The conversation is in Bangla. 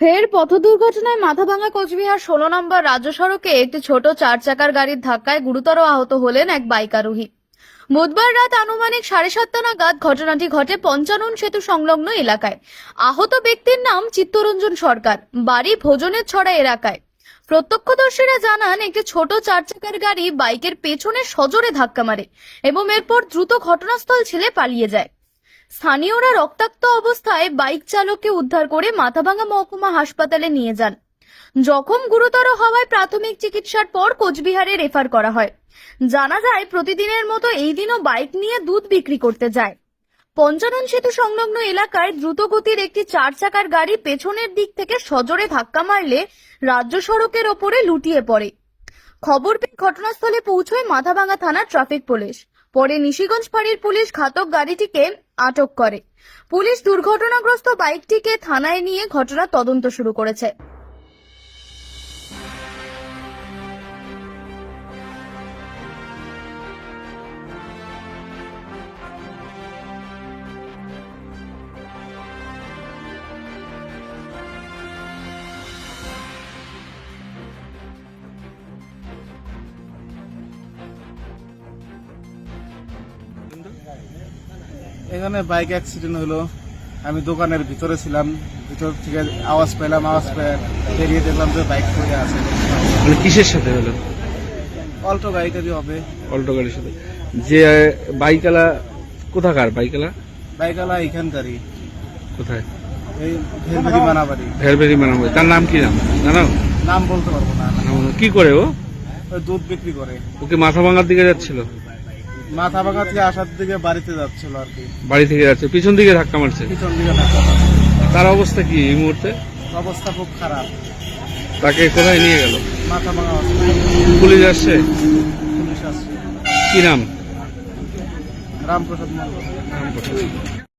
ফের পথ দুর্ঘটনায় মাথাভাঙা কোচবিহার ষোলো নম্বর রাজ্য সড়কে একটি ছোট চার চাকার গাড়ির ধাক্কায় গুরুতর আহত হলেন এক বাইক আরোহী বুধবার রাত আনুমানিক সাড়ে সাতটা নাগাদ ঘটনাটি ঘটে পঞ্চানন সেতু সংলগ্ন এলাকায়। আহত ব্যক্তির নাম চিত্তরঞ্জন সরকার, বাড়ি ভোজনের ছড়া এলাকায়। প্রত্যক্ষদর্শীরা জানান, একটি ছোট চার চাকার গাড়ি বাইকের পেছনে সজোরে ধাক্কা মারে এবং এরপর দ্রুত ঘটনাস্থল ছেড়ে পালিয়ে যায়। স্থানীয়রা রক্তাক্ত অবস্থায় বাইক চালককে উদ্ধার করে মাথাভাঙা মহকুমা হাসপাতালে নিয়ে যান। জখম গুরুতর হওয়ায় প্রাথমিক চিকিৎসার পর কোচবিহারে রেফার করা হয়। জানা যায়, প্রতিদিনের মতো এই দিনও বাইক নিয়ে দুধ বিক্রি করতে যায়। পঞ্চানন সেতু সংলগ্ন এলাকায় দ্রুতগতির একটি চার চাকার গাড়ি পেছনের দিক থেকে সজোরে ধাক্কা মারলে রাজ্য সড়কের ওপরে লুটিয়ে পড়ে। খবর পেয়ে ঘটনাস্থলে পৌঁছয় মাথাভাঙ্গা থানার ট্রাফিক পুলিশ। পরে নিশিগঞ্জ ফাঁড়ির পুলিশ ঘাতক গাড়িটিকে আটক করে। পুলিশ দুর্ঘটনাগ্রস্ত বাইকটিকে থানায় নিয়ে ঘটনা তদন্ত শুরু করেছে। এখানে বাইক অ্যাক্সিডেন্ট হলো। আমি দোকানের ভিতরে ছিলাম ভিতর থেকে আওয়াজ পেলাম আওয়াজ পেয়ে বেরিয়ে দেখলাম যে বাইক পড়ে আছে। মানে কিসের সাথে হলো? অল্টো গাড়িটারই হবে। অল্টো গাড়ির সাথে। যে বাইকালা কোথাকার বাইকালা? বাইকওয়ালা এখানকারই কোথায়? এই ভেলভেরি মানাবাড়ি। ভেরভেরি মানাবো তার নাম কি নাম জানো? নাম বলতে পারব না। কি করে ও? দুধ বিক্রি করে। ওকে মাথা ভাঙার দিকে যাচ্ছিল? মাথা ভাঙা থেকে আসার দিকে বাড়িতে যাচ্ছিল আর কি। বাড়ি থেকে যাচ্ছে পিছন দিকে ধাক্কা মারছে? পিছন দিকে ধাক্কা মারছে। তার অবস্থা কি এই মুহূর্তে? অবস্থা খুব খারাপ। তাকে কোথায় নিয়ে গেল? মাথা ভাঙা পুলিশ আসছে? পুলিশ আসছে। কি নাম? রামপ্রসাদ মন্ডল